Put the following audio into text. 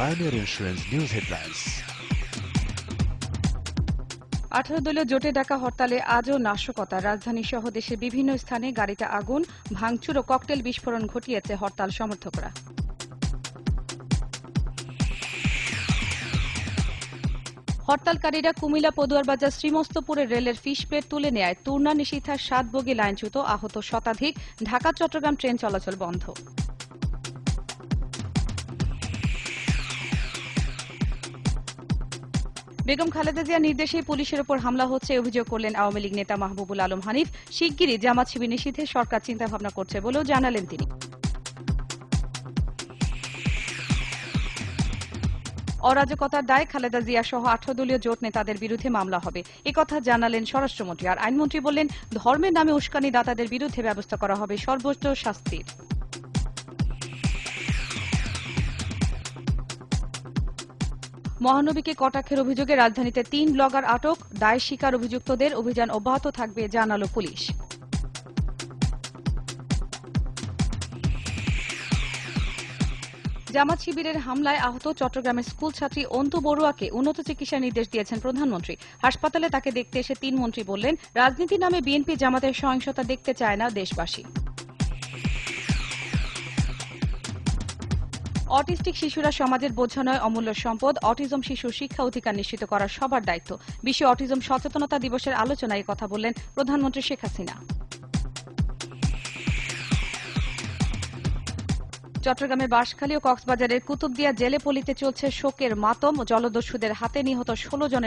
Pioneer Insurance News Headlines. আঠারো দলীয় জোটে ডাকা হরতালে আজও নাশকতা। রাজধানী সহ দেশের বিভিন্ন স্থানে গাড়িতে আগুন, ভাঙচুর ও ককটেল বিস্ফোরণ ঘটিয়েছে হরতাল সমর্থকরা। হরতালকারীরা কুমিল্লা পদুয়ার বাজার শ্রীমস্তপুরের রেলের ফিশ প্লেট তুলে নেয় তুর্না নিশীথার সাত বগি লাইনচ্যুত আহত শতাধিক। ঢাকা চট্টগ্রাম ট্রেন চলাচল বন্ধ। বেগম খালেদা জিয়ার নির্দেশে পুলিশের ওপর হামলা হচ্ছে অভিযোগ করলেন আওয়ামী লীগ নেতা মাহবুবুল আলম হানিফ। শিগগিরই জামাত শিবির নিষিদ্ধে সরকার চিন্তাভাবনা করছে বলেও জানালেন তিনি। অরাজকতার দায় খালেদা জিয়া সহ আঠারো দলীয় জোট নেতাদের বিরুদ্ধে মামলা হবে। একথা জানালেন স্বরাষ্ট্রমন্ত্রী। আর আইনমন্ত্রী বললেন, ধর্মের নামে উস্কানি দাতাদের বিরুদ্ধে ব্যবস্থা করা হবে, সর্বোচ্চ শাস্তির। মহানবীকে কটাক্ষের অভিযোগে রাজধানীতে তিন ব্লগার আটক দায় স্বীকার অভিযুক্তদের অভিযান অব্যাহত থাকবে, জানালো পুলিশ। জামাত শিবিরের হামলায় আহত চট্টগ্রামের স্কুল ছাত্রী অন্তু বড়ুয়াকে উন্নত চিকিৎসার নির্দেশ দিয়েছেন প্রধানমন্ত্রী। হাসপাতালে তাকে দেখতে এসে তিন মন্ত্রী বললেন, রাজনীতি নামে বিএনপি জামাতের সহিংসতা দেখতে চায় না দেশবাসী। অটিস্টিক শিশুরা সমাজের বোঝা নয়, অমূল্য সম্পদ। অটিজম শিশুর শিক্ষা অধিকার নিশ্চিত করার সবার দায়িত্ব। বিশ্ব অটিজম সচেতনতা দিবসের আলোচনায় কথা বললেন প্রধানমন্ত্রী শেখ হাসিনা। চট্টগ্রামের বাঁশখালী ও কক্সবাজারের কুতুবদিয়া জেলে পলিতে চলছে শোকের মাতম। জলদস্যুদের হাতে নিহত ষোলো জনের